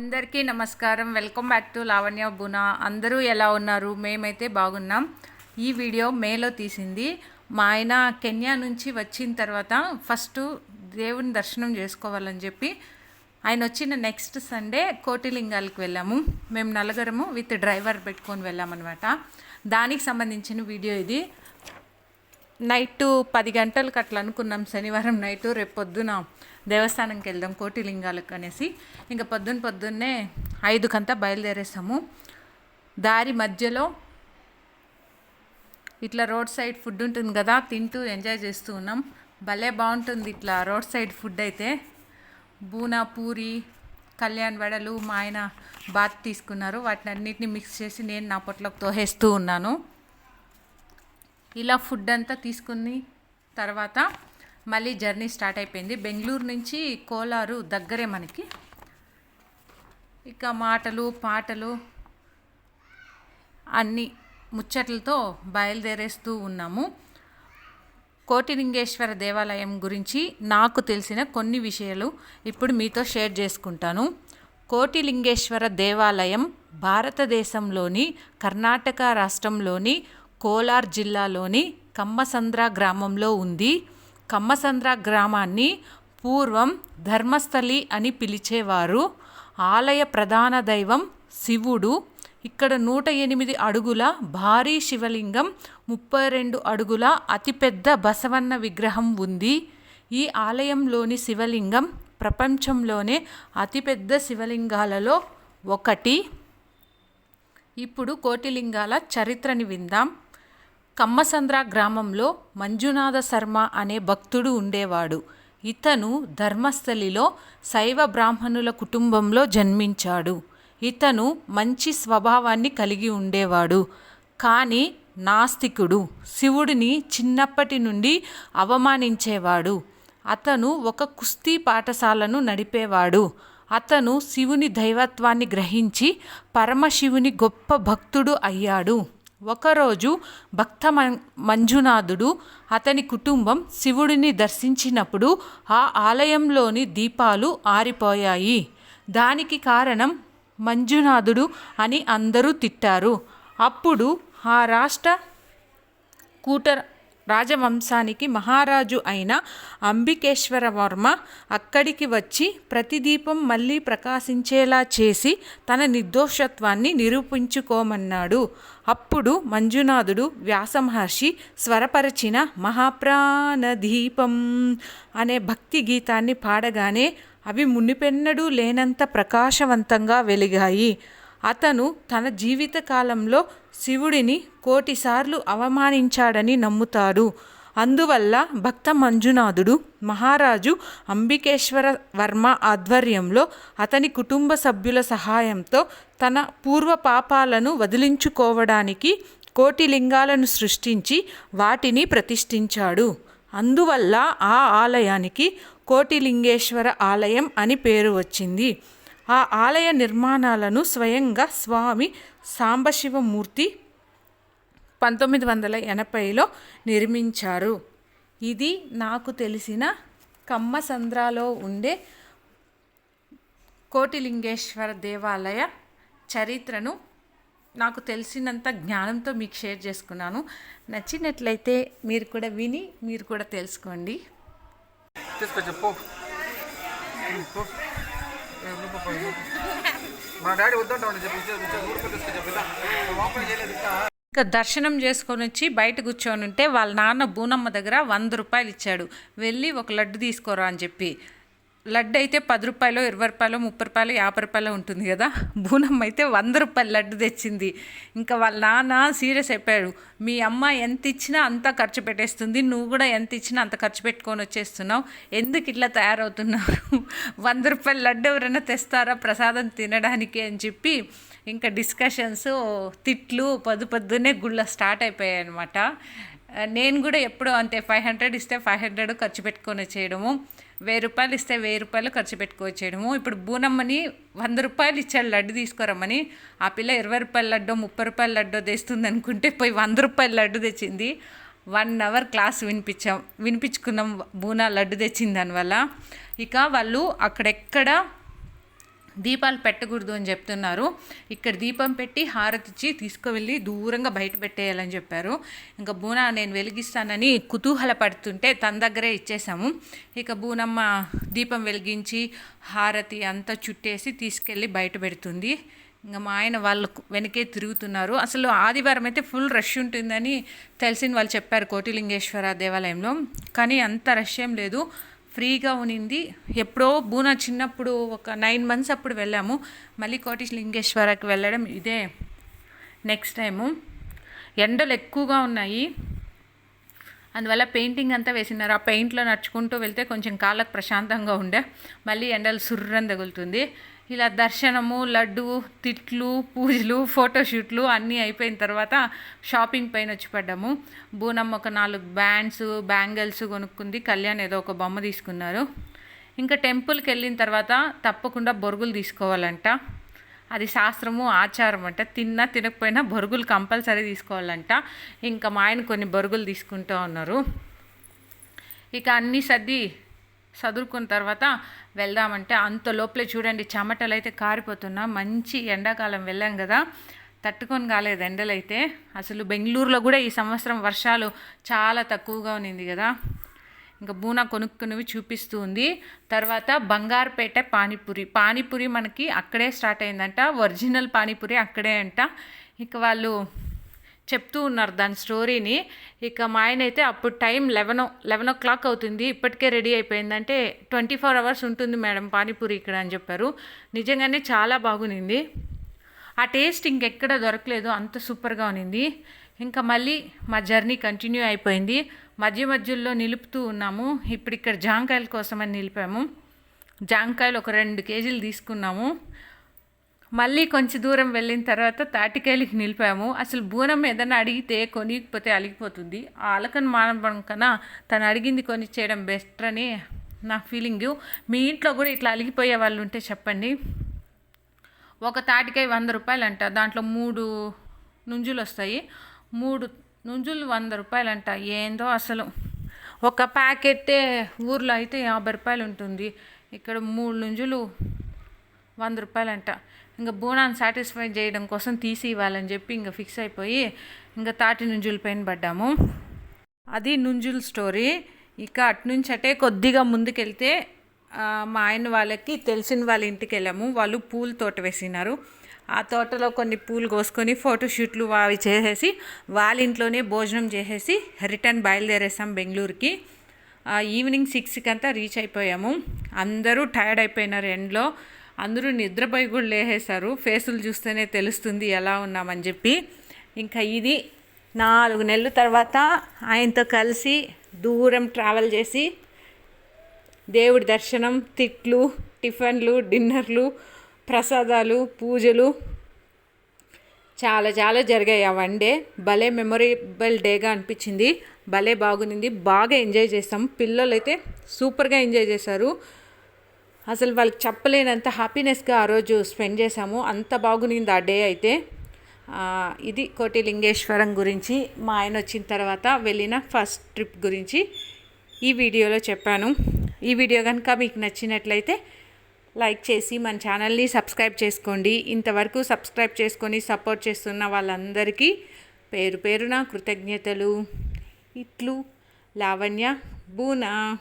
అందరికీ నమస్కారం. Welcome back to Lavanya బునా. అందరూ ఎలా ఉన్నారు? మేమైతే బాగున్నాం. ఈ వీడియో మేలో తీసింది. మా ఆయన కెన్యా నుంచి వచ్చిన తర్వాత ఫస్ట్ దేవుని దర్శనం చేసుకోవాలని చెప్పి ఆయన వచ్చిన నెక్స్ట్ సండే కోటిలింగాలకు వెళ్ళాము. మేము నలుగురము విత్ డ్రైవర్ పెట్టుకొని వెళ్ళామన్నమాట. దానికి సంబంధించిన వీడియో ఇది. నైట్ పది గంటలకు అట్లా అనుకున్నాం. శనివారం నైట్ రేపు పొద్దున దేవస్థానంకి వెళ్దాం కోటిలింగాలకు అనేసి. ఇంకా పొద్దున్న పొద్దున్నే ఐదుకంతా బయలుదేరేసాము. దారి మధ్యలో ఇట్లా రోడ్ సైడ్ ఫుడ్ ఉంటుంది కదా తింటూ ఎంజాయ్ చేస్తూ ఉన్నాం. భలే బాగుంటుంది ఇట్లా రోడ్ సైడ్ ఫుడ్ అయితే. బూనా పూరి కళ్యాణ్ వడలు మా ఆయన బాత్ తీసుకున్నారు. వాటిని అన్నిటిని మిక్స్ చేసి నేను నా పొట్లకు తోహేస్తూ ఉన్నాను. ఇలా ఫుడ్ అంతా తీసుకుని తర్వాత మళ్ళీ జర్నీ స్టార్ట్ అయిపోయింది. బెంగళూరు నుంచి కోలారు దగ్గరే మనకి. ఇక మాటలు పాటలు అన్ని ముచ్చట్లతో బయలుదేరేస్తూ ఉన్నాము. కోటిలింగేశ్వర దేవాలయం గురించి నాకు తెలిసిన కొన్ని విషయాలు ఇప్పుడు మీతో షేర్ చేసుకుంటాను. కోటిలింగేశ్వర దేవాలయం భారతదేశంలోని కర్ణాటక రాష్ట్రంలోని కోలార్ జిల్లాలోని కమ్మసంద్ర గ్రామంలో ఉంది. కమ్మసంద్ర గ్రామాన్ని పూర్వం ధర్మస్థలి అని పిలిచేవారు. ఆలయ ప్రధాన దైవం శివుడు. ఇక్కడ నూట ఎనిమిది అడుగుల భారీ శివలింగం ముప్పై రెండు అడుగుల అతిపెద్ద బసవన్న విగ్రహం ఉంది. ఈ ఆలయంలోని శివలింగం ప్రపంచంలోనే అతిపెద్ద శివలింగాలలో ఒకటి. ఇప్పుడు కోటిలింగాల చరిత్రని విందాం. కమ్మసంద్ర గ్రామంలో మంజునాథ శర్మ అనే భక్తుడు ఉండేవాడు. ఇతను ధర్మస్థలిలో శైవ బ్రాహ్మణుల కుటుంబంలో జన్మించాడు. ఇతను మంచి స్వభావాన్ని కలిగి ఉండేవాడు. కానీ నాస్తికుడు శివుడిని చిన్నప్పటి నుండి అవమానించేవాడు. అతను ఒక కుస్తీ పాఠశాలను నడిపేవాడు. అతను శివుని దైవత్వాన్ని గ్రహించి పరమశివుని గొప్ప భక్తుడు అయ్యాడు. ఒకరోజు భక్త మంజునాథుడు అతని కుటుంబం శివుడిని దర్శించినప్పుడు ఆ ఆలయంలోని దీపాలు ఆరిపోయాయి. దానికి కారణం మంజునాథుడు అని అందరూ తిట్టారు. అప్పుడు ఆ రాష్ట్ర కూటర్ రాజవంశానికి మహారాజు అయిన అంబికేశ్వర వర్మ అక్కడికి వచ్చి ప్రతి దీపం మళ్ళీ ప్రకాశించేలా చేసి తన నిర్దోషత్వాన్ని నిరూపించుకోమన్నాడు. అప్పుడు మంజునాథుడు వ్యాసమహర్షి స్వరపరచిన మహాప్రాణ దీపం అనే భక్తి గీతాన్ని పాడగానే అవి మునిపెన్నడూ లేనంత ప్రకాశవంతంగా వెలిగాయి. అతను తన జీవితకాలంలో శివుడిని కోటిసార్లు అవమానించాడని నమ్ముతాడు అందువల్ల భక్త మంజునాథుడు మహారాజు అంబికేశ్వర వర్మ ఆధ్వర్యంలో అతని కుటుంబ సభ్యుల సహాయంతో తన పూర్వ పాపాలను వదిలించుకోవడానికి కోటి లింగాలను సృష్టించి వాటిని ప్రతిష్ఠించాడు. అందువల్ల ఆ ఆలయానికి కోటిలింగేశ్వర ఆలయం అని పేరు వచ్చింది. ఆ ఆలయ నిర్మాణాలను స్వయంగా స్వామి సాంబశివమూర్తి పంతొమ్మిది వందల ఎనభైలో నిర్మించారు. ఇది నాకు తెలిసిన కమ్మసంద్రాలో ఉండే కోటిలింగేశ్వర దేవాలయ చరిత్రను నాకు తెలిసినంత జ్ఞానంతో మీకు షేర్ చేసుకున్నాను. నచ్చినట్లయితే మీరు కూడా విని మీరు కూడా తెలుసుకోండి. చెప్పు మా డాడీ చెప్పి చెప్పి చేయలేదు ఇంకా. ఇంకా దర్శనం చేసుకొని వచ్చి బయట కూర్చొని ఉంటే వాళ్ళ నాన్న బూనమ్మ దగ్గర వంద రూపాయలు ఇచ్చాడు. వెళ్ళి ఒక లడ్డు తీసుకోరా అని చెప్పి. లడ్డు అయితే పది రూపాయలు ఇరవై రూపాయలు ముప్పై రూపాయలు యాభై రూపాయలు ఉంటుంది కదా. బూనమ్మ అయితే వంద రూపాయలు లడ్డు తెచ్చింది. ఇంకా వాళ్ళ నాన్న సీరియస్ అయిపోయాడు. మీ అమ్మ ఎంత ఇచ్చినా అంత ఖర్చు పెట్టేస్తుంది. నువ్వు కూడా ఎంత ఇచ్చినా అంత ఖర్చు పెట్టుకొని వచ్చేస్తున్నావు. ఎందుకు ఇట్లా తయారవుతున్నారు? వంద రూపాయల లడ్డు ఎవరైనా తెస్తారా ప్రసాదం తినడానికి? అని చెప్పి ఇంకా డిస్కషన్స్ తిట్లు పొద్దు పొద్దునే గుళ్ళ స్టార్ట్ అయిపోయాయి అనమాట నేను కూడా ఎప్పుడూ అంతే ఫైవ్ హండ్రెడ్ ఇస్తే ఫైవ్ హండ్రెడ్ ఖర్చు పెట్టుకొని చేయడము వెయ్యి రూపాయలు ఇస్తే వెయ్యి రూపాయలు ఖర్చు పెట్టుకొచ్చేయడము ఇప్పుడు బూనమ్మని వంద రూపాయలు ఇచ్చాడు లడ్డు తీసుకురమ్మని. ఆ పిల్ల ఇరవై రూపాయల లడ్డో ముప్పై రూపాయల లడ్డో తెస్తుంది అనుకుంటే పోయి వంద రూపాయల లడ్డు తెచ్చింది. వన్ అవర్ క్లాస్ వినిపించాం. వినిపించుకున్నాం బూనా లడ్డు తెచ్చింది దానివల్ల. ఇక వాళ్ళు అక్కడెక్కడ దీపాలు పెట్టకూడదు అని చెప్తున్నారు. ఇక్కడ దీపం పెట్టి హారతి ఇచ్చి తీసుకువెళ్ళి దూరంగా బయట పెట్టేయాలని చెప్పారు. ఇంకా బూనా నేను వెలిగిస్తానని కుతూహల పడుతుంటే తన దగ్గరే ఇచ్చేసాము ఇక బూనమ్మ దీపం వెలిగించి హారతి అంతా చుట్టేసి తీసుకెళ్ళి బయట పెడుతుంది. ఇంకా మా ఆయన వాళ్ళు వెనకే తిరుగుతున్నారు. అసలు ఆదివారం అయితే ఫుల్ రష్ ఉంటుందని తెలిసిన వాళ్ళు చెప్పారు కోటిలింగేశ్వర దేవాలయంలో. కానీ అంత రష్ ఏం లేదు. ఫ్రీగా ఉనింది. ఎప్పుడో బూనా చిన్నప్పుడు ఒక నైన్ మంత్స్ అప్పుడు వెళ్ళాము. మళ్ళీ కోటిలింగేశ్వరకి వెళ్ళడం ఇదే. Next time. ఎండలు ఎక్కువగా ఉన్నాయి. అందువల్ల పెయింటింగ్ అంతా వేసినారు. ఆ పెయింట్లో నడుచుకుంటూ వెళ్తే కొంచెం కాళ్ళకు ప్రశాంతంగా ఉండే. మళ్ళీ ఎండలు సుర్రం తగులుతుంది. ఇలా దర్శనము లడ్డు తిట్లు పూజలు ఫోటోషూట్లు అన్నీ అయిపోయిన తర్వాత షాపింగ్ పైన వచ్చి పడ్డాము. బూనమ్మ ఒక నాలుగు బ్యాండ్స్ బ్యాంగిల్స్ కొనుక్కుంది. కళ్యాణ్ ఏదో ఒక బొమ్మ తీసుకున్నారు. ఇంకా టెంపుల్కి వెళ్ళిన తర్వాత తప్పకుండా బొరుగులు తీసుకోవాలంట. అది శాస్త్రము ఆచారం అంట. తిన్నా తినకపోయినా బొరుగులు కంపల్సరీ తీసుకోవాలంట. ఇంకా మా ఆయన కొన్ని బొరుగులు తీసుకుంటూ ఉన్నారు. ఇక అన్నీ సర్ది చదువుకున్న తర్వాత వెళ్దామంటే అంత లోపలే చూడండి చెమటలు అయితే కారిపోతున్నా. మంచి ఎండాకాలం వెళ్ళాం కదా. తట్టుకొని కాలేదు ఎండలైతే. అసలు బెంగళూరులో కూడా ఈ సంవత్సరం వర్షాలు చాలా తక్కువగా ఉన్నింది కదా. ఇంకా బూనా కొనుక్కునివి చూపిస్తూ ఉంది. తర్వాత బంగారుపేట పానీపూరి. పానీపూరి మనకి అక్కడే స్టార్ట్ అయిందంట. ఒరిజినల్ పానీపూరి అక్కడే అంట. ఇక వాళ్ళు చెప్తూ ఉన్నారు దాని స్టోరీని. ఇక మా ఆయన అయితే అప్పుడు time eleven eleven o'clock అవుతుంది. ఇప్పటికే రెడీ అయిపోయిందంటే ట్వంటీ ఫోర్ అవర్స్ ఉంటుంది మేడం పానీపూరి ఇక్కడ అని చెప్పారు. నిజంగానే చాలా బాగునింది. ఆ టేస్ట్ ఇంకెక్కడ దొరకలేదు. అంత సూపర్గా ఉన్నింది. ఇంకా మళ్ళీ మా జర్నీ కంటిన్యూ అయిపోయింది. మధ్య మధ్యలో నిలుపుతూ ఉన్నాము. ఇప్పుడు ఇక్కడ జాంకాయల కోసమని నిలిపాము. జాంకాయలు ఒక రెండు కేజీలు తీసుకున్నాము. మళ్ళీ కొంచెం దూరం వెళ్ళిన తర్వాత తాటికాయలకి నిలిపాము. అసలు బూనం ఏదైనా అడిగితే కొనికపోతే అలిగిపోతుంది. ఆ అలకను మానడం కన్నా తను అడిగింది కొని చేయడం బెస్ట్ అని నా ఫీలింగ్. మీ ఇంట్లో కూడా ఇట్లా అలిగిపోయే వాళ్ళు ఉంటే చెప్పండి. ఒక తాటికాయ వంద రూపాయలు అంట. దాంట్లో మూడు నుంజులు వస్తాయి. మూడు నుంజులు వంద రూపాయలు అంట ఏందో అసలు. ఒక ప్యాకెట్టే ఊర్లో అయితే యాభై రూపాయలు ఉంటుంది. ఇక్కడ మూడు నుంజులు వంద రూపాయలు అంట ఇంకా బోనాన్ని సాటిస్ఫై చేయడం కోసం తీసి ఇవ్వాలని చెప్పి ఇంకా ఫిక్స్ అయిపోయి ఇంకా తాటి నుంజుల పైన పడ్డాము. అది నుంజుల స్టోరీ. ఇక అటునుంచి అటే కొద్దిగా ముందుకెళ్తే మా ఆయన వాళ్ళకి తెలిసిన వాళ్ళ ఇంటికి వెళ్ళాము. వాళ్ళు పూల తోట వేసినారు. ఆ తోటలో కొన్ని పూలు కోసుకొని ఫోటోషూట్లు అవి చేసేసి వాళ్ళ ఇంట్లోనే భోజనం చేసేసి రిటర్న్ బయలుదేరేసాం బెంగళూరుకి. ఈవినింగ్ సిక్స్కి అంతా రీచ్ అయిపోయాము. అందరూ టైర్డ్ అయిపోయినారు ఎండ్లో. అందరూ నిద్రపోయి కూడా లేసేశారు. ఫేసులు చూస్తేనే తెలుస్తుంది ఎలా ఉన్నామని చెప్పి. ఇంకా ఇది నాలుగు నెలల తర్వాత ఆయనతో కలిసి దూరం ట్రావెల్ చేసి దేవుడి దర్శనం తిట్లు టిఫిన్లు డిన్నర్లు ప్రసాదాలు పూజలు చాలా చాలా జరిగాయి. ఆ వన్ డే భలే మెమొరబుల్ డేగా అనిపించింది. భలే బాగునింది బాగా ఎంజాయ్ చేస్తాం పిల్లలు అయితే సూపర్గా ఎంజాయ్ చేశారు. అసలు వాళ్ళకి చెప్పలేనంత హ్యాపీనెస్గా ఆ రోజు స్పెండ్ చేశాము. అంత బాగునింది ఆ డే అయితే. ఇది ఇది కోటిలింగేశ్వరం గురించి. మా ఆయన వచ్చిన తర్వాత వెళ్ళిన ఫస్ట్ ట్రిప్ గురించి ఈ వీడియోలో చెప్పాను. ఈ వీడియో కనుక మీకు నచ్చినట్లయితే లైక్ చేసి మన ఛానల్ని సబ్స్క్రైబ్ చేసుకోండి. ఇంతవరకు సబ్స్క్రైబ్ చేసుకొని సపోర్ట్ చేస్తున్న వాళ్ళందరికీ పేరు పేరున కృతజ్ఞతలు. ఇట్లు లావణ్య బూనా.